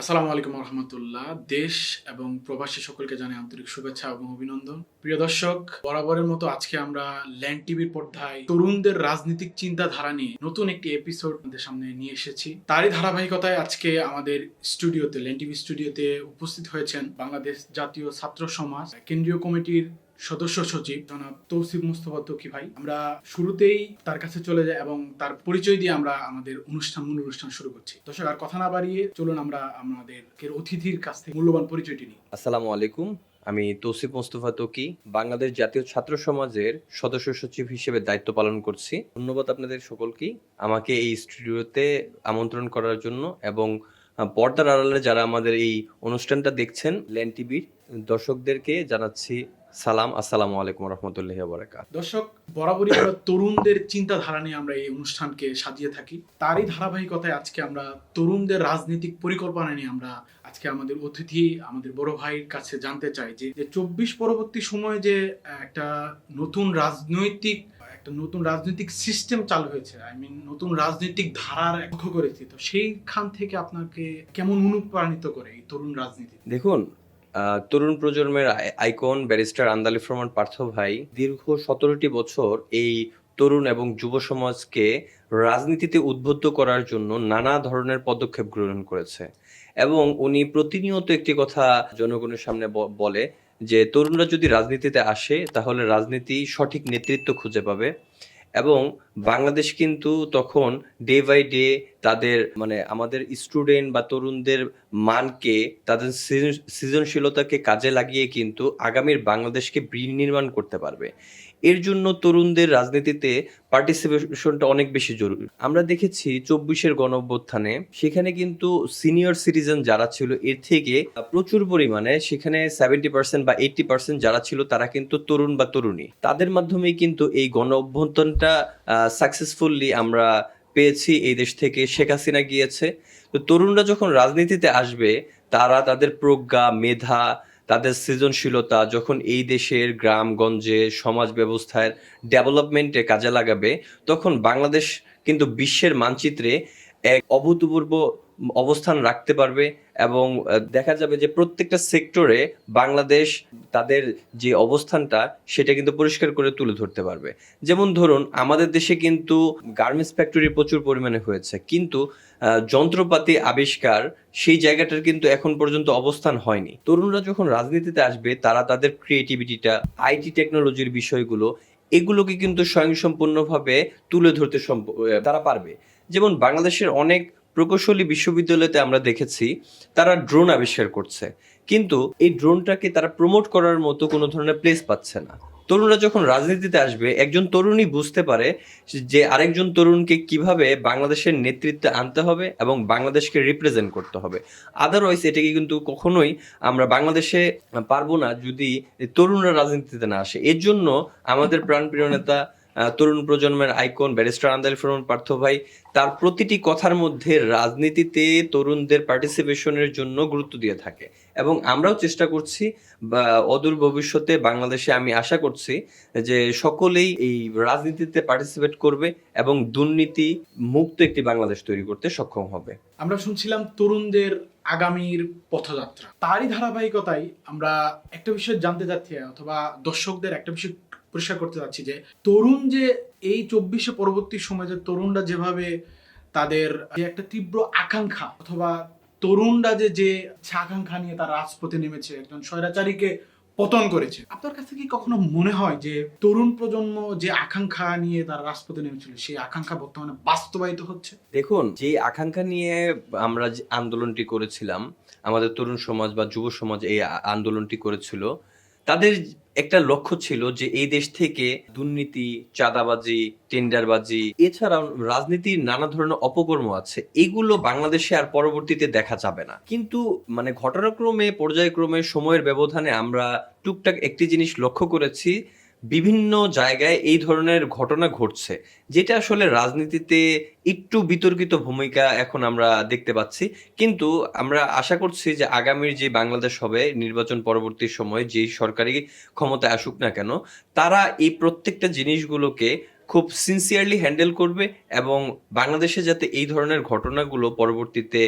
আসসালামু আলাইকুম রহমতুল্লাহ দেশ এবং প্রবাসী সকলকে জানাই আন্তরিক শুভেচ্ছা এবং অভিনন্দন। প্রিয় দর্শক, বরাবরের মতো আজকে আমরা ল্যান্ড টিভির পর্দায় তরুণদের রাজনৈতিক চিন্তাধারা নিয়ে নতুন একটি এপিসোড আমাদের সামনে নিয়ে এসেছি। তারই ধারাবাহিকতায় আজকে আমাদের স্টুডিওতে ল্যান্ড টিভি স্টুডিওতে উপস্থিত হয়েছেন বাংলাদেশ জাতীয় ছাত্র সমাজ কেন্দ্রীয় কমিটির সদস্য সচিব জনাব তৌসিফ মুস্তফা তকি ভাই, আমরা শুরুতেই তার কাছে চলে যাই এবং তার পরিচয় দিয়ে আমরা আমাদের অনুষ্ঠান, মূল অনুষ্ঠান শুরু করছি। দর্শক, আর কথা না বাড়িয়ে চলুন আমরা আমাদের অতিথির কাছ থেকে মূল্যবান পরিচয়টি নিই। আসসালামু আলাইকুম, আমি তৌসিফ মোস্তফা তকি বাংলাদেশ জাতীয় ছাত্র সমাজের সদস্য সচিব হিসেবে দায়িত্ব পালন করছি। ধন্যবাদ আপনাদের সকলকেই আমাকে এই স্টুডিওতে আমন্ত্রণ করার জন্য এবং পর্দার আড়ালে যারা আমাদের এই অনুষ্ঠানটা দেখছেন, ল্যান্ড টিভির দর্শকদেরকে জানাচ্ছি সালাম আসসালামু আলাইকুম রহমতুল্লাহ বারাকাত দর্শক বরাবরই আমরা তরুণদের চিন্তাধারা নিয়ে আমরা এই অনুষ্ঠানকে সাজিয়ে থাকি। তারই ধারাবাহিকতায় আজকে আমরা তরুণদের রাজনৈতিক পরিকল্পনা নিয়ে আমরা আজকে আমাদের অতিথি আমাদের বড় ভাইয়ের কাছে জানতে চাই যে চব্বিশ পরবর্তী সময়ে যে একটা নতুন রাজনৈতিক একটা নতুন রাজনৈতিক সিস্টেম চালু হয়েছে আই মিন নতুন রাজনৈতিক ধারার লক্ষ্য করেছি। তো সেইখান থেকে আপনাকে কেমন অনুপ্রাণিত করে এই তরুণ রাজনীতি? দেখুন তরুণ প্রজন্মের আই- আইকন ব্যারিস্টার আন্দালি ফরমান পার্থ ভাই দীর্ঘ সতেরোটি বছর এই তরুণ এবং যুব সমাজকে রাজনীতিতে উদ্বুদ্ধ করার জন্য নানা ধরনের পদক্ষেপ গ্রহণ করেছে। এবং উনি প্রতিনিয়ত একটি কথা জনগণের সামনে বলে যে, তরুণরা যদি রাজনীতিতে আসে, তাহলে রাজনীতি সঠিক নেতৃত্ব খুঁজে পাবে। এবং বাংলাদেশ কিন্তু তখন ডে বাই ডে তাদের মানে আমাদের স্টুডেন্ট বা তরুণদের মানকে, তাদের সৃজনশীলতাকে কাজে লাগিয়ে কিন্তু আগামীর বাংলাদেশকে বিনির্মাণ করতে পারবে। এর জন্য তরুণদের রাজনীতিতে পার্টিসিপেশনটা অনেক বেশি জরুরি। আমরা দেখেছি চব্বিশের গণ অভ্যুত্থানে সেখানে কিন্তু সিনিয়র সিটিজেন যারা ছিল, এর থেকে প্রচুর পরিমাণে সেখানে সেভেন্টি পার্সেন্ট বা এইটটি পার্সেন্ট যারা ছিল, তারা কিন্তু তরুণ বা তরুণী। তাদের মাধ্যমেই কিন্তু এই গণ অভ্যুত্থানটা সাকসেসফুলি আমরা পেয়েছি এই দেশ থেকে। শেখ হাসিনা গিয়েছে। তো তরুণরা যখন রাজনীতিতে আসবে, তারা তাদের প্রজ্ঞা, মেধা তাদের সৃজনশীলতা যখন এই দেশের গ্রামগঞ্জে সমাজ ব্যবস্থার ডেভেলপমেন্টে কাজে লাগাবে, তখন বাংলাদেশ কিন্তু বিশ্বের মানচিত্রে এক অভূতপূর্ব অবস্থান রাখতে পারবে। এবং দেখা যাবে যে প্রত্যেকটা সেক্টরে বাংলাদেশ তাদের যে অবস্থানটা, সেটা কিন্তু পরিষ্কার করে তুলে ধরতে পারবে। যেমন ধরুন, আমাদের দেশে কিন্তু গার্মেন্টস ফ্যাক্টরি প্রচুর পরিমাণে হয়েছে। কিন্তু যন্ত্রপাতি আবিষ্কার সেই জায়গাটার কিন্তু এখন পর্যন্ত অবস্থান হয়নি। তরুণরা যখন রাজনীতিতে আসবে, তারা তাদের ক্রিয়েটিভিটিটা আইটি টেকনোলজির বিষয়গুলো, এগুলোকে কিন্তু স্বয়ংসম্পূর্ণভাবে তুলে ধরতে তারা পারবে। যেমন বাংলাদেশের অনেক প্রকৌশলী বিশ্ববিদ্যালয়তে আমরা দেখেছি, তারা ড্রোন আবিষ্কার করছে। কিন্তু এই ড্রোনটাকে তারা প্রমোট করার মতো কোনো ধরনের প্লেস পাচ্ছে না। তরুণরা যখন রাজনীতিতে আসবে, একজন তরুণী বুঝতে পারে যে আরেকজন তরুণকে কীভাবে বাংলাদেশের নেতৃত্বে আনতে হবে এবং বাংলাদেশকে রিপ্রেজেন্ট করতে হবে। আদারওয়াইজ এটাকে কিন্তু কখনোই আমরা বাংলাদেশে পারব না যদি তরুণরা রাজনীতিতে না আসে। এর জন্য আমাদের প্রাণপ্রিয় নেতা তরুণ প্রজন্মের আইকন, ব্যারিস্টার আন্দালি ফরমান পার্থ ভাই, তার প্রতিটি কথার মধ্যে রাজনীতিতে তরুণদের পার্টিসিপেশনের জন্য গুরুত্ব দিয়ে থাকে। এবং আমরাও চেষ্টা করছি অদূর ভবিষ্যতে বাংলাদেশে আমি আশা করছি যে সকলেই এই রাজনীতিতে পার্টিসিপেট করবে এবং দুর্নীতি মুক্ত একটি বাংলাদেশ তৈরি করতে সক্ষম হবে। আমরা শুনছিলাম তরুণদের আগামীর পথযাত্রা। তারই ধারাবাহিকতায় আমরা একটা বিষয় জানতে চাচ্ছি, অথবা দর্শকদের একটা বিষয় পরিষ্কার করতে চাচ্ছি যে তরুণ যে এই চব্বিশে পরবর্তী সময়ে যে তরুণরা যেভাবে তাদের একটা তীব্র আকাঙ্ক্ষা অথবা তরুণরা যে যে আকাঙ্ক্ষা নিয়ে তারা রাজপথে নেমেছে, একজন স্বৈরাচারীকে পতন করেছে, আপনার কাছে কি কখনো মনে হয় যে তরুণ প্রজন্ম যে আকাঙ্ক্ষা নিয়ে তারা রাজপথে নেমেছিল, সেই আকাঙ্ক্ষা বর্তমানে বাস্তবায়িত হচ্ছে? দেখুন, যে আকাঙ্ক্ষা নিয়ে আমরা যে আন্দোলনটি করেছিলাম, আমাদের তরুণ সমাজ বা যুব সমাজ এই আন্দোলনটি করেছিল তাদের একটা লক্ষ্য ছিল যে এই দেশ থেকে দুর্নীতি, চাঁদাবাজি, টেন্ডারবাজি, এছাড়াও রাজনীতির নানা ধরনের অপকর্ম আছে। এগুলো বাংলাদেশে আর পরবর্তীতে দেখা যাবে না। কিন্তু মানে ঘটনাক্রমে, পর্যায়ক্রমে সময়ের ব্যবধানে আমরা টুকটাক একটি জিনিস লক্ষ্য করেছি বিভিন্ন জায়গায় এই ধরনের ঘটনা ঘটছে, যেটা আসলে রাজনীতিতে একটু বিতর্কিত ভূমিকা এখন আমরা দেখতে পাচ্ছি। কিন্তু আমরা আশা করছি যে আগামীর যে বাংলাদেশ হবে, নির্বাচন পরবর্তী সময়ে যেই সরকারি ক্ষমতায় আসুক না কেন, তারা এই প্রত্যেকটা জিনিসগুলোকে খুব সিনসিয়ারলি হ্যান্ডেল করবে এবং বাংলাদেশে যাতে এই ধরনের ঘটনাগুলো পরবর্তীতে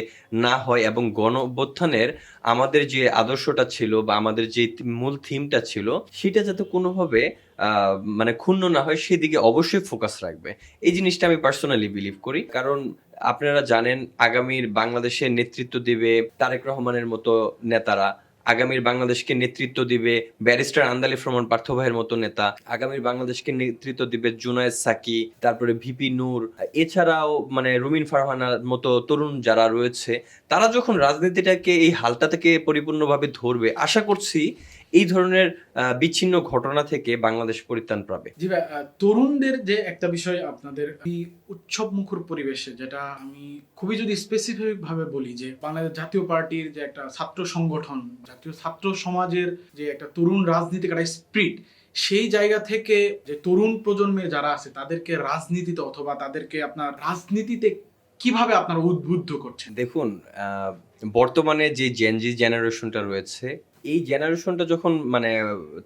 না হয় এবং গণ অভ্যুত্থানের আমাদের যে আদর্শটা ছিল বা আমাদের যে মূল থিমটা ছিল, সেটা যাতে কোনোভাবে মানে ক্ষুণ্ণ না হয়, সেদিকে অবশ্যই ফোকাস রাখবে। এই জিনিসটা আমি পার্সোনালি বিলিভ করি। কারণ আপনারা জানেন, আগামীর বাংলাদেশের নেতৃত্ব দেবে তারেক রহমানের মতো নেতারা। আগামীর বাংলাদেশকে নেতৃত্ব দিবে ব্যারিস্টার আন্দালি ফ্রমন পার্থ ভাইয়ের মতো নেতা। আগামীর বাংলাদেশকে নেতৃত্ব দিবে জুনায়েদ সাকি, তারপরে ভিপি নূর, এছাড়াও মানে রুমিন ফারহানার মতো তরুণ যারা রয়েছে, তারা যখন রাজনীতিটাকে এই হালটা থেকে পরিপূর্ণভাবে ধরবে, আশা করছি এই ধরনের বিচ্ছিন্ন ঘটনা থেকে বাংলাদেশ পরিত্রাণ পাবে। জি ভাই তরুণদের যে একটা বিষয় আপনাদের উৎসব মুখর পরিবেশে যেটা আমি খুবই যদি স্পেসিফিক ভাবে বলি যে বাংলাদেশ জাতীয় পার্টির যে একটা ছাত্র সংগঠন জাতীয় ছাত্র সমাজের যে একটা তরুণ রাজনীতিক একটা স্প্রিট সেই জায়গা থেকে যে তরুণ প্রজন্মের যারা আছে তাদেরকে রাজনীতিতে অথবা তাদেরকে আপনার রাজনীতিতে কীভাবে আপনারা উদ্বুদ্ধ করছেন? দেখুন বর্তমানে যে জেনজি জেনারেশনটা রয়েছে এই জেনারেশনটা যখন মানে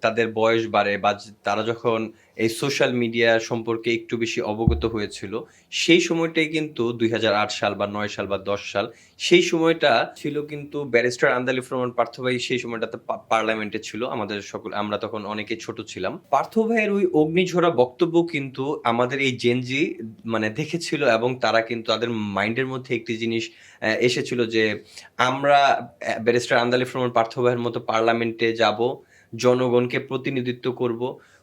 তাদের বয়স বাড়ে বা তারা যখন এই সোশ্যাল মিডিয়া সম্পর্কে একটু বেশি অবগত হয়েছিল। সেই সময়টাই কিন্তু দুই হাজার আট সাল বা নয় সাল বা দশ সাল, সেই সময়টা ছিল কিন্তু ব্যারিস্টার আন্দালি ফরমান পার্থ ভাই সেই সময়টাতে পার্লামেন্টে ছিল, আমাদের সকল আমরা তখন অনেকে ছোট ছিলাম। পার্থ ভাইয়ের ওই অগ্নিঝরা বক্তব্য কিন্তু আমাদের এই জেনজি মানে দেখেছিল এবং তারা কিন্তু তাদের মাইন্ডের মধ্যে একটি জিনিস এসেছিল যে আমরা ব্যারিস্টার আন্দালি ফরমান পার্থ ভাইয়ের মতো পার্লামেন্টে যাব জনগণকে প্রতিনিধিত্ব করব।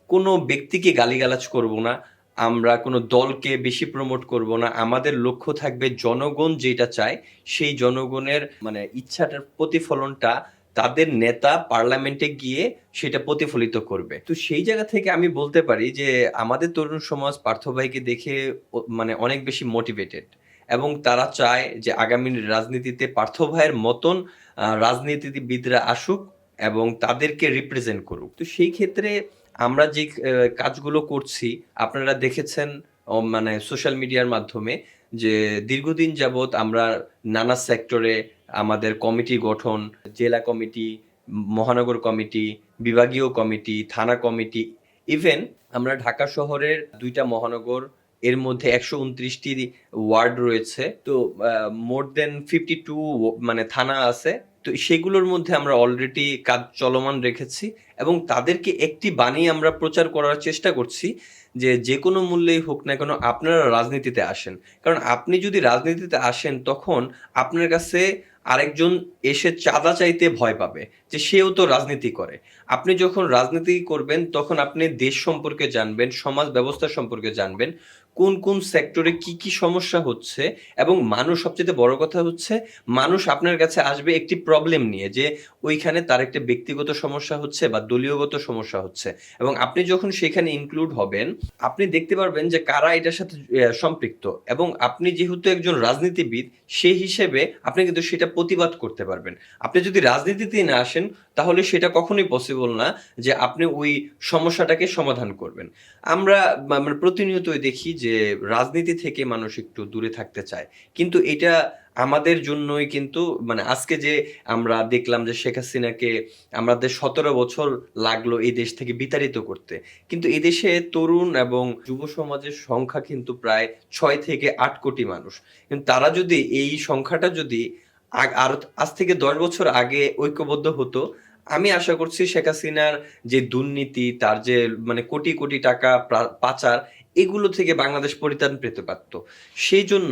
কোনো ব্যক্তিকে গালিগালাজ করব না। আমরা কোনো দলকে বেশি প্রমোট করব না। আমাদের লক্ষ্য থাকবে জনগণ যেটা চায়, সেই জনগণের মানে ইচ্ছাটার প্রতিফলনটা তাদের নেতা পার্লামেন্টে গিয়ে সেটা প্রতিফলিত করবে। তো সেই জায়গা থেকে আমি বলতে পারি যে, আমাদের তরুণ সমাজ পার্থ ভাইকে দেখে মানে অনেক বেশি মোটিভেটেড এবং তারা চায় যে, আগামী রাজনীতিতে পার্থ ভাইয়ের মতন রাজনীতিবিদরা আসুক এবং তাদেরকে রিপ্রেজেন্ট করুক। তো সেই ক্ষেত্রে আমরা যে কাজগুলো করছি, আপনারা দেখেছেন মানে সোশ্যাল মিডিয়ার মাধ্যমে যে দীর্ঘদিন যাবৎ আমরা নানা সেক্টরে আমাদের কমিটি গঠন, জেলা কমিটি মহানগর কমিটি বিভাগীয় কমিটি থানা কমিটি ইভেন আমরা ঢাকা শহরের দুইটা মহানগর, এর মধ্যে একশো উনত্রিশটি ওয়ার্ড রয়েছে। তো মোর দেন ফিফটি টু মানে থানা আছে। তো সেগুলোর মধ্যে আমরা অলরেডি কাজ চলমান রেখেছি এবং তাদেরকে একটি বাণী আমরা প্রচার করার চেষ্টা করছি যে যে কোনো মূল্যেই হোক না কেন আপনারা রাজনীতিতে আসেন। কারণ আপনি যদি রাজনীতিতে আসেন তখন আপনার কাছে আরেকজন এসে চাঁদা চাইতে ভয় পাবে যে সেও তো রাজনীতি করে। আপনি যখন রাজনীতি করবেন তখন আপনি দেশ সম্পর্কে জানবেন, সমাজ ব্যবস্থা সম্পর্কে জানবেন। কোন কোন সেক্টরে কি কি সমস্যা হচ্ছে? এবং মানুষ, সবচেয়ে বড় কথা হচ্ছে, মানুষ আপনার কাছে আসবে একটি প্রবলেম নিয়ে, যে ওইখানে তার একটা ব্যক্তিগত সমস্যা হচ্ছে বা দলীয়গত সমস্যা হচ্ছে। এবং আপনি যখন সেখানে ইনক্লুড হবেন, আপনি দেখতে পারবেন যে কারা এটার সাথে সম্পৃক্ত। এবং আপনি যেহেতু একজন রাজনীতিবিদ, সেই হিসেবে আপনি কিন্তু সেটা প্রতিবাদ করতে পারবেন। আপনি যদি রাজনীতিতে না আসেন তাহলে সেটা কখনোই পসিবল না যে আপনি ওই সমস্যাটাকে সমাধান করবেন। আমরা আমরা প্রতিনিয়তই দেখি যে রাজনীতি থেকে মানুষ একটু দূরে থাকতে চায়। কিন্তু এটা আমাদের জন্যই কিন্তু মানে আজকে যে আমরা দেখলাম যে শেখ হাসিনাকে আমাদের সতেরো বছর লাগল এই দেশ থেকে বিতাড়িত করতে। কিন্তু এদেশে তরুণ এবং যুব সমাজের সংখ্যা কিন্তু প্রায় ছয় থেকে আট কোটি মানুষ। কিন্তু তারা যদি এই সংখ্যাটা যদি আর আজ থেকে দশ বছর আগে ঐক্যবদ্ধ হতো আমি আশা করছি শেখ হাসিনার যে দুর্নীতি, তার যে মানে কোটি কোটি টাকা পাচার, এগুলো থেকে বাংলাদেশ পরিত্রাণ পেতে পারতো। সেই জন্য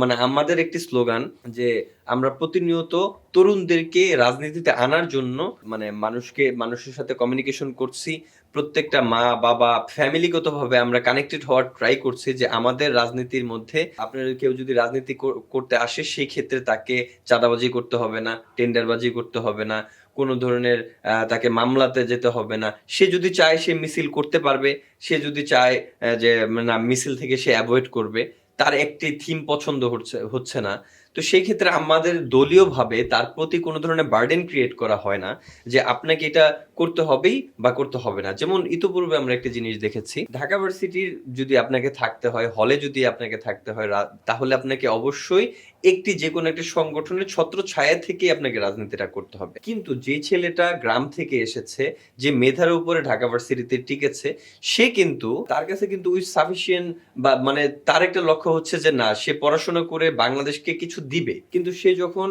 মানে আমাদের একটি স্লোগান যে, আমরা প্রতিনিয়ত তরুণদেরকে রাজনীতিতে আনার জন্য মানে মানুষকে, মানুষের সাথে কমিউনিকেশন করছি প্রত্যেকটা মা, বাবা ফ্যামিলিগতভাবে আমরা কানেক্টেড হওয়ার ট্রাই করছি যে আমাদের রাজনীতির মধ্যে আপনার কেউ যদি রাজনীতি কর- করতে আসে সেই ক্ষেত্রে তাকে চাঁদাবাজি করতে হবে না, টেন্ডারবাজি করতে হবে না, কোনো ধরনের তাকে মামলাতে যেতে হবে না। সে যদি চায় সে মিছিল করতে পারবে, সে যদি চায় যে না, মিছিল থেকে সে অ্যাভয়েড করবে, তার একটি থিম পছন্দ হচ্ছে হচ্ছে না। তো সেই ক্ষেত্রে আমাদের দলীয়ভাবে তার প্রতি কোনো ধরনের বার্ডেন ক্রিয়েট করা হয় না যে আপনাকে এটা করতে হবেই বা করতে হবে না। যেমন ইতোপূর্বে আমরা একটা জিনিস দেখেছি, ঢাকা ভার্সিটির যদি আপনাকে থাকতে হয়, হলে যদি আপনাকে থাকতে হয় তাহলে আপনাকে অবশ্যই একটি যে কোনো একটা সংগঠনের ছত্র ছায়া থেকে আপনাকে রাজনীতিটা করতে হবে। কিন্তু যে ছেলেটা গ্রাম থেকে এসেছে, যে মেধার উপরে ঢাকা ভার্সিটিতে টিকেছে, সে কিন্তু, তার কাছে কিন্তু ওই সাফিসিয়েন্ট বা মানে তার একটা লক্ষ্য হচ্ছে যে না, সে পড়াশোনা করে বাংলাদেশকে কিছু দিবে। কিন্তু সে যখন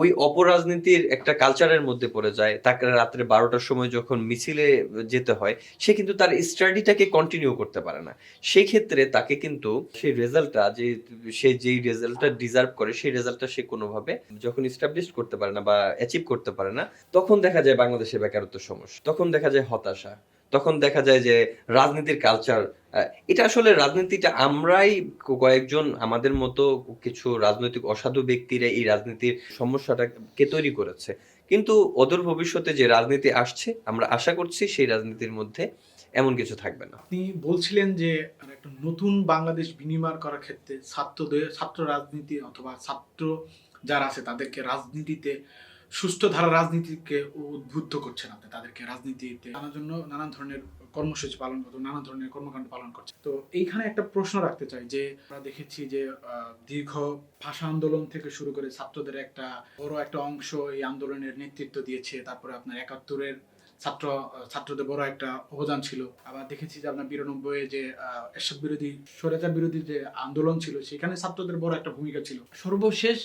ওই অপরাজনীতির একটা কালচারের মধ্যে পড়ে যায়, তাকে রাত্রে বারোটার সময় যখন মিছিলে যেতে হয়, সে কিন্তু তার স্টাডিটাকে কন্টিনিউ করতে পারে না। সেই ক্ষেত্রে তাকে কিন্তু সেই রেজাল্টটা যে, সে যেই রেজাল্টটা ডিজার্ভ করে, সেই রেজাল্টটা সে কোনোভাবে যখন ইস্টাবলিশ করতে পারে না বা অ্যাচিভ করতে পারে না, তখন দেখা যায় বাংলাদেশে বেকারত্ব সমস্যা, তখন দেখা যায় হতাশা, তখন দেখা যায় যে রাজনীতির কালচার এটা আসলে রাজনীতিটা আমরাই কয়েকজন আমাদের মতো কিছু রাজনৈতিক অসাধু ব্যক্তিরা এই রাজনীতির সমস্যাটাকে তৈরি করেছে। কিন্তু অদূর ভবিষ্যতে যে রাজনীতি আসছে, আমরা আশা করছি সেই রাজনীতির মধ্যে এমন কিছু থাকবে না। আপনি বলছিলেন যে একটা নতুন বাংলাদেশ বিনিময় করার ক্ষেত্রে ছাত্রদের, ছাত্র রাজনীতি অথবা ছাত্র যারা আছে, তাদেরকে রাজনীতিতে সুস্থ ধারা রাজনীতিকে উদ্বুদ্ধ করছেন আপনি, তাদেরকে রাজনীতিতে আনার জন্য নানান ধরনের কর্মসূচি পালন করতে নানান ধরনের কর্মকাণ্ড পালন করছে। তো এইখানে একটা প্রশ্ন রাখতে চাই যে, আমরা দেখেছি যে দীর্ঘ ভাষা আন্দোলন থেকে শুরু করে ছাত্রদের একটা বড় একটা অংশ এই আন্দোলনের নেতৃত্ব দিয়েছে। তারপরে আপনার একাত্তরের ছাত্র, ছাত্রদের বড় একটা অবদান ছিল। আবার দেখেছি যে আপনার বিরানব্বই যে এসব বিরোধী, স্বৈরাচার বিরোধী যে আন্দোলন ছিল, সেখানে ছাত্রদের বড় একটা ভূমিকা ছিল। সর্বশেষ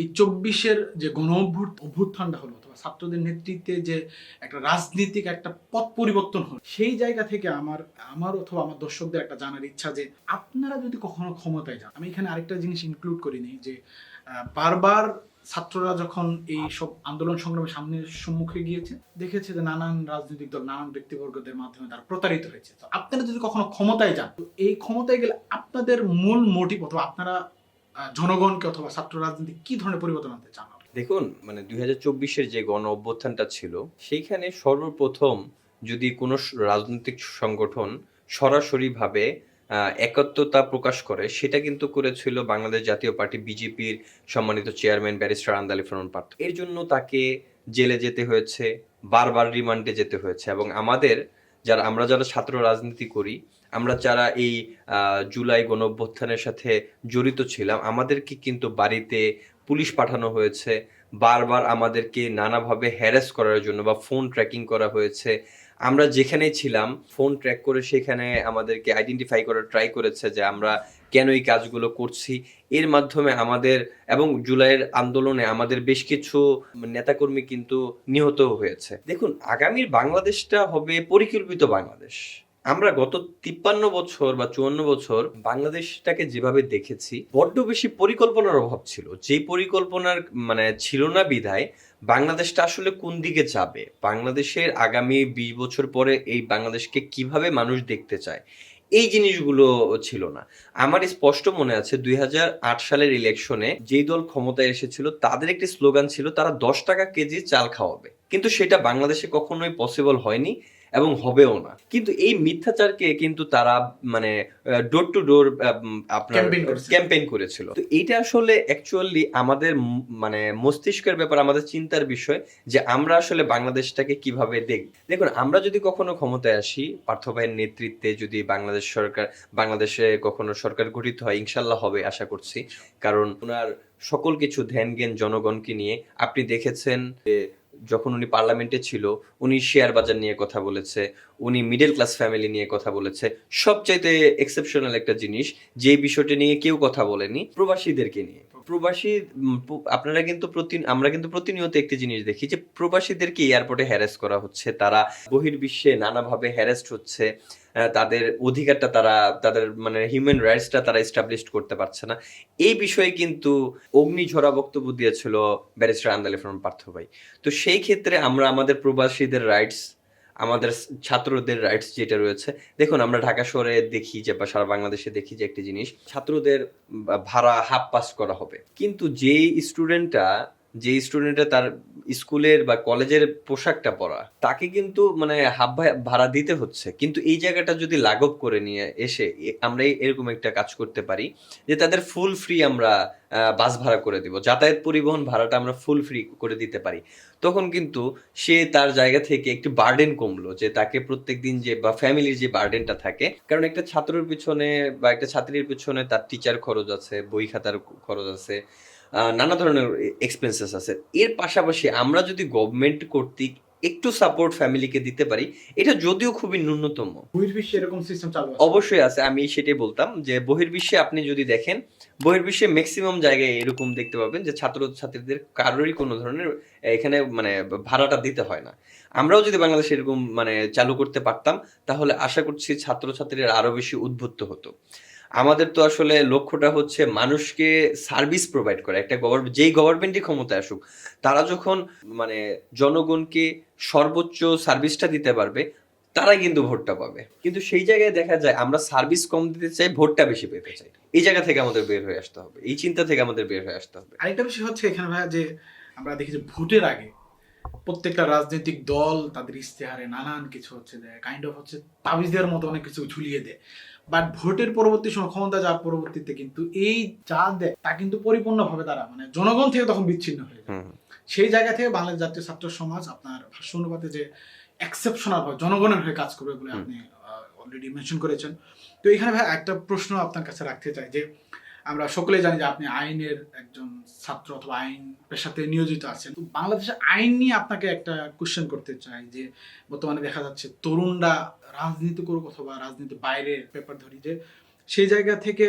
এই চব্বিশের যে গণ অভ্যুত অভ্যুত্থানটা হলো, অথবা ছাত্রদের নেতৃত্বে যে একটা রাজনীতিক একটা পথ পরিবর্তন হলো, সেই জায়গা থেকে আমার আমার অথবা আমার দর্শকদের একটা জানার ইচ্ছা যে আপনারা যদি কখনো ক্ষমতায় যান, আমি এখানে আরেকটা জিনিস ইনক্লুড করিনি যে বারবার ছাত্ররা যখন এই সব আন্দোলন সংগ্রামের সামনে সম্মুখে গিয়েছে, দেখেছে যে নানান রাজনৈতিক দল, নানান ব্যক্তিবর্গদের মাধ্যমে তারা প্রতারিত হয়েছে। তো আপনারা যদি কখনো ক্ষমতায় যান, তো এই ক্ষমতায় গেলে আপনাদের মূল মোটিভ অথবা আপনারা জনগণকে অথবা ছাত্র রাজনীতি কি ধরনের পরিবর্তন আনতে চান দেখুন মানে দুই হাজার চব্বিশের যে গণ অভ্যুত্থানটা ছিল সেইখানে সর্বপ্রথম যদি কোনো রাজনৈতিক সংগঠন সরাসরিভাবে আহ, একত্বতা প্রকাশ করে সেটা কিন্তু করেছিল বাংলাদেশ জাতীয় পার্টি বিজেপির সম্মানিত চেয়ারম্যান ব্যারিস্টার আন্দালি ফরমান পার্থ। এর জন্য তাকে জেলে যেতে হয়েছে বারবার রিমান্ডে যেতে হয়েছে এবং আমাদের যারা আমরা যারা ছাত্র রাজনীতি করি আমরা যারা এই জুলাই গণ অভ্যুত্থানের সাথে জড়িত ছিলাম, আমাদেরকে কিন্তু বাড়িতে পুলিশ পাঠানো হয়েছে, বারবার আমাদেরকে নানাভাবে হ্যারাস করার জন্য বা ফোন ট্র্যাকিং করা হয়েছে। আমরা যেখানেই ছিলাম ফোন ট্র্যাক করে সেখানে আমাদেরকে আইডেন্টিফাই করার ট্রাই করেছে যে আমরা কেন এই কাজগুলো করছি। এর মাধ্যমে আমাদের এবং জুলাইয়ের আন্দোলনে আমাদের বেশ কিছু নেতাকর্মী কিন্তু নিহত হয়েছে। দেখুন, আগামীর বাংলাদেশটা হবে পরিকল্পিত বাংলাদেশ। আমরা গত তিপ্পান্ন বছর বা চুয়ান্ন বছর বাংলাদেশটাকে যেভাবে দেখেছি, বড্ড বেশি পরিকল্পনার অভাব ছিল। যেই পরিকল্পনার মানে ছিল না বিধায় বাংলাদেশটা আসলে কোন দিকে যাবে? বাংলাদেশের আগামী বিশ বছর পরে এই বাংলাদেশকে কীভাবে মানুষ দেখতে চায়? এই জিনিসগুলো ছিল না। আমার স্পষ্ট মনে আছে, দুই হাজার আট সালের ইলেকশনে যেই দল ক্ষমতায় এসেছিল, তাদের একটি স্লোগান ছিল, তারা দশ টাকা কেজি চাল খাওয়াবে। কিন্তু সেটা বাংলাদেশে কখনোই পসিবল হয়নি। এবং হবেও না। কিন্তু এই মিথ্যাচারকে কিন্তু তারা মানে ডোর টু ডোর আপনার ক্যাম্পেইন করেছিল। তো এইটা আসলে অ্যাকচুয়ালি আমাদের মানে মস্তিষ্কের ব্যাপার আমাদের চিন্তার বিষয় যে আমরা আসলে বাংলাদেশটাকে কীভাবে দেখব দেখুন আমরা যদি কখনো ক্ষমতায় আসি পার্থ ভাইয়ের নেতৃত্বে যদি বাংলাদেশ সরকার বাংলাদেশে কখনো সরকার গঠিত হয় ইনশাল্লাহ হবে আশা করছি। কারণ ওনার সকল কিছু ধ্যান জ্ঞান জনগণকে নিয়ে আপনি দেখেছেন যে যখন উনি পার্লামেন্টে ছিল, উনি শেয়ার বাজার নিয়ে কথা বলেছে, উনি মিডল ক্লাস ফ্যামিলি নিয়ে কথা বলেছে। সবচাইতে এক্সেপশনাল একটা জিনিস যে বিষয়টি নিয়ে কেউ কথা বলেনি, প্রবাসীদেরকে নিয়ে। প্রবাসী আপনারা কিন্তু প্রতি, আমরা কিন্তু প্রতিনিয়ত একটি জিনিস দেখি যে প্রবাসীদেরকে এয়ারপোর্টে হ্যারাস করা হচ্ছে, তারা বহির্বিশ্বে নানাভাবে হ্যারাস্ট হচ্ছে তাদের অধিকারটা তারা, তাদের মানে হিউম্যান রাইটসটা তারা এস্টাবলিশ করতে পারছে না। এই বিষয়ে কিন্তু অগ্নিঝরা বক্তব্য দিয়েছিল ব্যারিস্টার আন্দালি ফ্রম পার্থ ভাই। তো সেই ক্ষেত্রে আমরা আমাদের প্রবাসীদের রাইটস আমাদের ছাত্রদের রাইটস যেটা রয়েছে। দেখুন, আমরা ঢাকা শহরে দেখি যে বা সারা বাংলাদেশে দেখি যে একটি জিনিস, ছাত্রদের ভাড়া হাফ পাস করা হবে। কিন্তু যে স্টুডেন্টটা যে স্টুডেন্টরা তার স্কুলের বা কলেজের পোশাকটা পরা, তাকে কিন্তু মানে হাফ ভাড়া দিতে হচ্ছে। কিন্তু এই জায়গাটা যদি লাঘব করে নিয়ে এসে আমরা এরকম একটা কাজ করতে পারি যে তাদের ফুল ফ্রি আমরা বাস ভাড়া করে দিব। যাতায়াত পরিবহন ভাড়াটা আমরা ফুল ফ্রি করে দিতে পারি। তখন কিন্তু সে তার জায়গা থেকে একটু বার্ডেন কমলো যে তাকে প্রত্যেক দিন যে বা ফ্যামিলির যে বার্ডেনটা থাকে, কারণ একটা ছাত্রের পিছনে বা একটা ছাত্রীর পিছনে তার টিচার খরচ আছে, বই খাতার খরচ আছে নানা ধরনের এক্সপেন্সেস আছে। এর পাশাপাশি আমরা যদি গভর্নমেন্ট কর্তৃক একটু সাপোর্ট ফ্যামিলিকে দিতে পারি এটা যদিও খুবই ন্যূনতম। বহির্বিশ্বে এরকম সিস্টেম চালু অবশ্যই আছে আমি সেটাই বলতাম যে বহির্বিশ্বে আপনি যদি দেখেন বহির্বিশ্বে ম্যাক্সিমাম জায়গায় এরকম দেখতে পাবেন যে ছাত্র ছাত্রীদের কারোরই কোনো ধরনের এখানে মানে ভাড়াটা দিতে হয় না। আমরাও যদি বাংলাদেশে এরকম মানে চালু করতে পারতাম তাহলে আশা করছি ছাত্রছাত্রীরা আরও বেশি উদ্বুদ্ধ হতো। আমাদের তো আসলে লক্ষ্যটা হচ্ছে মানুষকে সার্ভিস প্রোভাইড করা। একটা গভর্নমেন্ট যেই গভর্নমেন্টই ক্ষমতায় আসুক, তারা যখন মানে জনগণকে সর্বোচ্চ সার্ভিসটা দিতে পারবে, তারাই কিন্তু ভোটটা পাবে। কিন্তু সেই জায়গায় দেখা যায় আমরা সার্ভিস কম দিতে চাই, ভোটটা বেশি পেতে চাই। এই জায়গা থেকে আমাদের বের হয়ে আসতে হবে, এই চিন্তা থেকে আমাদের বের হয়ে আসতে হবে। আরেকটা বিষয় হচ্ছে এখানে ভাইয়া যে আমরা দেখি যে ভোটের আগে প্রত্যেকটা রাজনৈতিক দল তাদের ইশতেহারে নানান কিছু হচ্ছে দেয় কাইন্ড অফ হচ্ছে তাবিজ দেওয়ার মতো অনেক কিছু ঝুলিয়ে দেয়। বাট ভোটের পরবর্তী সময় ক্ষমতা যাওয়ার পরবর্তীতে কিন্তু এই যা দেয় তা কিন্তু পরিপূর্ণভাবে তারা মানে জনগণ থেকে তখন বিচ্ছিন্ন হয়ে যায়। সেই জায়গা থেকে বাংলাদেশ জাতীয় ছাত্র সমাজ আপনার ভাষ্য অনুপাতে যে এক্সেপশনাল হয় জনগণের হয়ে কাজ করবে বলে আপনি অলরেডি মেনশন করেছেন। তো এখানে ভাই একটা প্রশ্ন আপনার কাছে রাখতে চাই যে আমরা সকলেই জানি যে আপনি আইনের একজন ছাত্র অথবা আইন পেশাতে নিয়োজিত আছেন। তো বাংলাদেশের আইন নিয়ে আপনাকে একটা কোশ্চেন করতে চাই যে বর্তমানে দেখা যাচ্ছে তরুণরা রাজনীতি করুক অথবা রাজনীতি বাইরের পেপার ধরি যে সেই জায়গা থেকে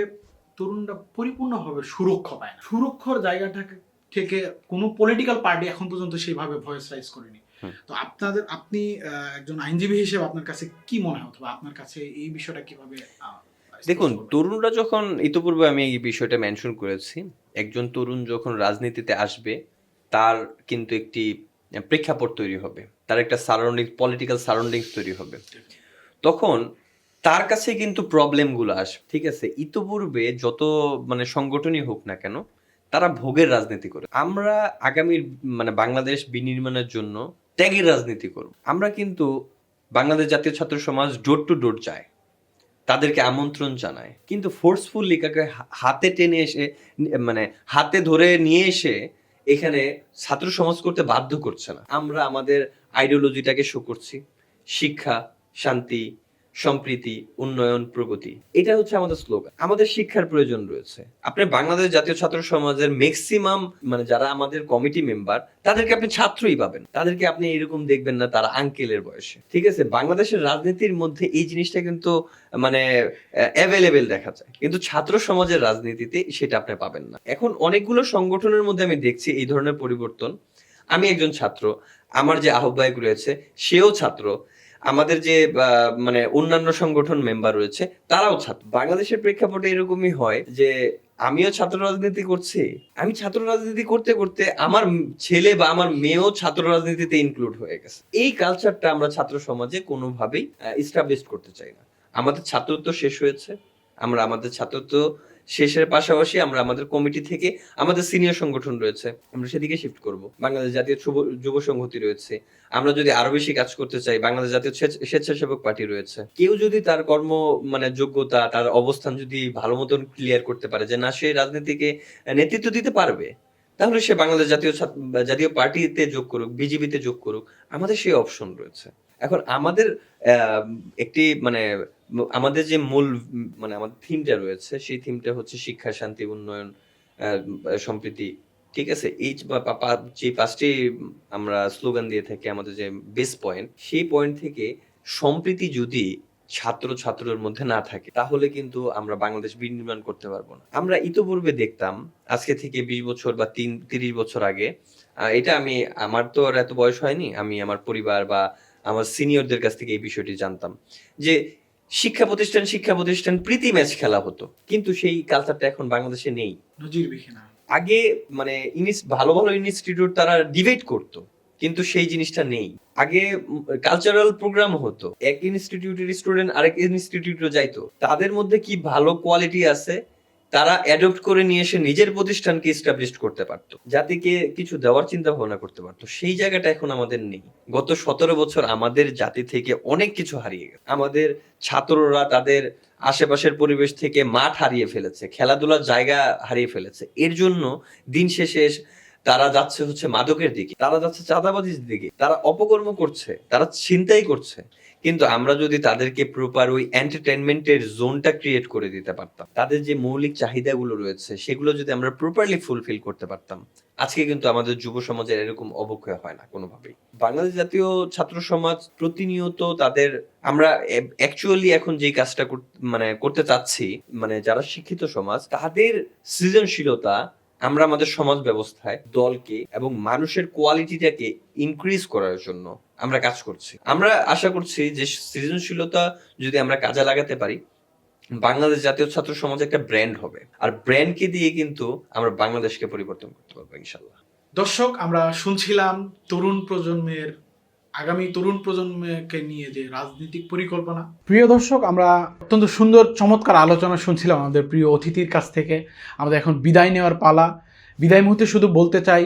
তরুণরা পরিপূর্ণভাবে সুরক্ষা পায় না। সুরক্ষার জায়গাটাকে থেকে কোনো পলিটিক্যাল পার্টি এখন পর্যন্ত সেইভাবে ভয়েস রাইজ করেনি। তো আপনাদের আপনি একজন আইনজীবী হিসেবে আপনার কাছে কি মনে হয়? অথবা আপনার কাছে এই বিষয়টা কীভাবে দেখুন তরুণরা যখন ইতিপূর্বে আমি এই বিষয়টা মেনশন করেছি একজন তরুণ যখন রাজনীতিতে আসবে তার কিন্তু একটি প্রেক্ষাপট তৈরি হবে। তার একটা সারাউন্ডিং পলিটিক্যাল সারাউন্ডিংস তৈরি হবে। তখন তার কাছে কিন্তু প্রবলেমগুলো আস ঠিক আছে? ইতিপূর্বে যত মানে সংগঠনই হোক না কেন তারা ভোগের রাজনীতি করে। আমরা আগামীর মানে বাংলাদেশ বিনির্মাণের জন্য ত্যাগের রাজনীতি করব। আমরা কিন্তু বাংলাদেশ জাতীয় ছাত্র সমাজ ডোর টু ডোর যায়। তাদেরকে আমন্ত্রণ জানায়। কিন্তু ফোর্সফুল কাকে হা- হাতে টেনে এসে মানে হাতে ধরে নিয়ে এসে এখানে ছাত্র সমাজ করতে বাধ্য করছে না। আমরা আমাদের আইডিওলজিটাকে শো করছি। শিক্ষা, শান্তি সম্প্রীতি, উন্নয়ন, প্রগতি। এটা হচ্ছে আমাদের স্লোগান। আমাদের শিক্ষার প্রয়োজন রয়েছে। আপনি বাংলাদেশ জাতীয় ছাত্র সমাজের ম্যাক্সিমাম মানে যারা আমাদের কমিটি মেম্বার তাদেরকে আপনি ছাত্রই পাবেন। তাদেরকে আপনি এরকম দেখবেন না তারা আঙ্কেলের বয়সে। ঠিক আছে? বাংলাদেশের রাজনীতির মধ্যে এই জিনিসটা কিন্তু মানে অ্যাভেলেবেল দেখা যায়। কিন্তু ছাত্র সমাজের রাজনীতিতে সেটা আপনি পাবেন না। এখন অনেকগুলো সংগঠনের মধ্যে আমি দেখছি এই ধরনের পরিবর্তন। আমি একজন ছাত্র, আমার যে আহ্বায়ক রয়েছে, সেও ছাত্র। আমাদের যে মানে অন্যান্য সংগঠন মেম্বার রয়েছে, তারাও ছাত্র। বাংলাদেশের প্রেক্ষাপটে এরকমই হয় যে, আমিও ছাত্র রাজনীতি করছি। আমি ছাত্র রাজনীতি করতে করতে আমার ছেলে বা আমার মেয়েও ছাত্র রাজনীতিতে ইনক্লুড হয়ে গেছে। এই কালচারটা আমরা ছাত্র সমাজে কোনোভাবেই ইস্টাবলিশ করতে চাই না। আমাদের ছাত্রত্ব শেষ হয়েছে। আমরা, আমাদের ছাত্রত্ব শেষের পাশাপাশি আমরা আমাদের কমিটি থেকে আমাদের সিনিয়র সংগঠন রয়েছে, আমরা সেদিকে শিফট করব। বাংলাদেশ জাতীয় যুব- সংহতি রয়েছে। আমরা যদি আরও বেশি কাজ করতে চাই, বাংলাদেশ জাতীয় স্বেচ্ছাসেবক পার্টি রয়েছে। কেউ যদি তার কর্ম মানে যোগ্যতা, তার অবস্থান যদি ভালো মতন ক্লিয়ার করতে পারে যে না, সে রাজনীতিকে নেতৃত্ব দিতে পারবে, তাহলে সে বাংলাদেশ জাতীয় জাতীয় পার্টিতে যোগ করুক, বিজেপিতে যোগ করুক, আমাদের সেই অপশন রয়েছে। এখন আমাদের একটি মানে আমাদের যে মূল মানে আমাদের থিমটা রয়েছে, সেই থিমটা হচ্ছে শিক্ষা, শান্তি, উন্নয়ন সম্প্রীতি। ঠিক আছে? এই যে পাঁচটি, আমরা স্লোগান দিয়ে থাকি, আমাদের যে বেস পয়েন্ট সেই পয়েন্ট থেকে সম্প্রীতি যদি ছাত্র ছাত্রের মধ্যে না থাকে, তাহলে কিন্তু আমরা বাংলাদেশ বিনির্মাণ করতে পারব না। আমরা ইতোপূর্বে দেখতাম, আজকে থেকে বিশ বছর বা তিন, তিরিশ বছর আগে এটা আমি, আমার তো আর এত বয়স হয়নি, আমি আমার পরিবার বা আমার সিনিয়রদের কাছ থেকে এই বিষয়টি জানতাম। যে শিক্ষা প্রতিষ্ঠান শিক্ষা প্রতিষ্ঠান প্রীতি ম্যাচ খেলা হতো। কিন্তু সেই কালচারটা এখন বাংলাদেশে নেই। নজিরবিহীন আগে মানে ইনিস ভালো ভালো ইনস্টিটিউট তারা ডিবেট করত কিন্তু সেই জিনিসটা নেই। আগে কালচারাল প্রোগ্রাম হতো। এক ইনস্টিটিউটের স্টুডেন্ট আরেক ইনস্টিটিউটে যাইতো। তাদের মধ্যে কি ভালো কোয়ালিটি আছে? তারা অ্যাডপ্ট করে নিয়ে এসে নিজের প্রতিষ্ঠানকে এস্টাবলিশ করতে পারতো। জাতিকে কিছু দেওয়ার চিন্তা ভাবনা করতে পারতো। সেই জায়গাটা এখন আমাদের নেই। গত সতেরো বছর আমাদের জাতি থেকে অনেক কিছু হারিয়ে গেছে। আমাদের ছাত্ররা তাদের আশেপাশের পরিবেশ থেকে মাঠ হারিয়ে ফেলেছে, খেলাধুলার জায়গা হারিয়ে ফেলেছে। এর জন্য দিন শেষে তারা যাচ্ছে হচ্ছে মাদকের দিকে। তারা যাচ্ছে চাঁদাবাজির দিকে। তারা অপকর্ম করছে, তারা ছিনতাই করছে। কিন্তু আমরা যদি তাদেরকে প্রপার ওই এন্টারটেনমেন্টের জোনটা ক্রিয়েট করে দিতে পারতাম, তাদের যে মৌলিক চাহিদাগুলো রয়েছে, সেগুলো যদি আমরা প্রপারলি ফুলফিল করতে পারতাম, আজকে কিন্তু আমাদের যুব সমাজের এরকম অবক্ষয় হয় না কোনোভাবেই। বাংলাদেশ জাতীয় ছাত্র সমাজ প্রতিনিয়ত তাদের, আমরা অ্যাকচুয়ালি এখন যে কাজটা মানে করতে চাচ্ছি মানে যারা শিক্ষিত সমাজ, তাদের সৃজনশীলতা আমরা আমাদের সমাজ ব্যবস্থায় দলকে এবং মানুষের কোয়ালিটিটাকে ইনক্রিজ করার জন্য আমরা কাজ করছি। আমরা আশা করছি যে সৃজনশীলতা যদি আমরা কাজে লাগাতে পারি, বাংলাদেশ জাতীয় ছাত্র সমাজ একটা ব্র্যান্ড হবে। আর ব্র্যান্ডকে দিয়ে কিন্তু আমরা বাংলাদেশকে পরিবর্তন করতে পারব ইনশাল্লাহ দর্শক, আমরা শুনছিলাম তরুণ প্রজন্মের, আগামী তরুণ প্রজন্মকে নিয়ে যে রাজনৈতিক পরিকল্পনা। প্রিয় দর্শক, আমরা অত্যন্ত সুন্দর, চমৎকার আলোচনা শুনছিলাম আমাদের প্রিয় অতিথির কাছ থেকে। আমাদের এখন বিদায় নেওয়ার পালা। বিদায় মুহূর্তে শুধু বলতে চাই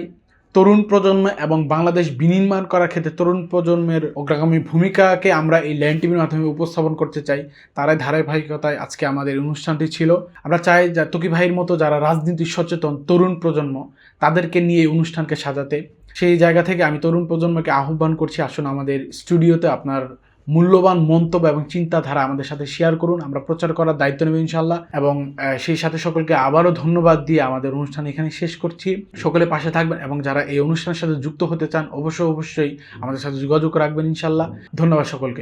তরুণ প্রজন্ম এবং বাংলাদেশ বিনির্মাণ করার ক্ষেত্রে তরুণ প্রজন্মের অগ্রগামী ভূমিকাকে আমরা এই ল্যান্ড টিভির মাধ্যমে উপস্থাপন করতে চাই। তারাই ধারাবাহিকতায় আজকে আমাদের অনুষ্ঠানটি ছিল। আমরা চাই যা তুকি ভাইয়ের মতো যারা রাজনীতি সচেতন, তরুণ প্রজন্ম, তাদেরকে নিয়ে এই অনুষ্ঠানকে সাজাতে। সেই জায়গা থেকে আমি তরুণ প্রজন্মকে আহ্বান করছি। আসুন আমাদের স্টুডিওতে আপনার মূল্যবান মন্তব্য এবং চিন্তাধারা আমাদের সাথে শেয়ার করুন। আমরা প্রচার করার দায়িত্ব নেব ইনশাল্লাহ এবং সেই সাথে সকলকে আবারও ধন্যবাদ দিয়ে আমাদের অনুষ্ঠান এখানে শেষ করছি। সকলে পাশে থাকবেন এবং যারা এই অনুষ্ঠানের সাথে যুক্ত হতে চান, অবশ্যই অবশ্যই আমাদের সাথে যোগাযোগ রাখবেন ইনশাল্লাহ ধন্যবাদ সকলকে।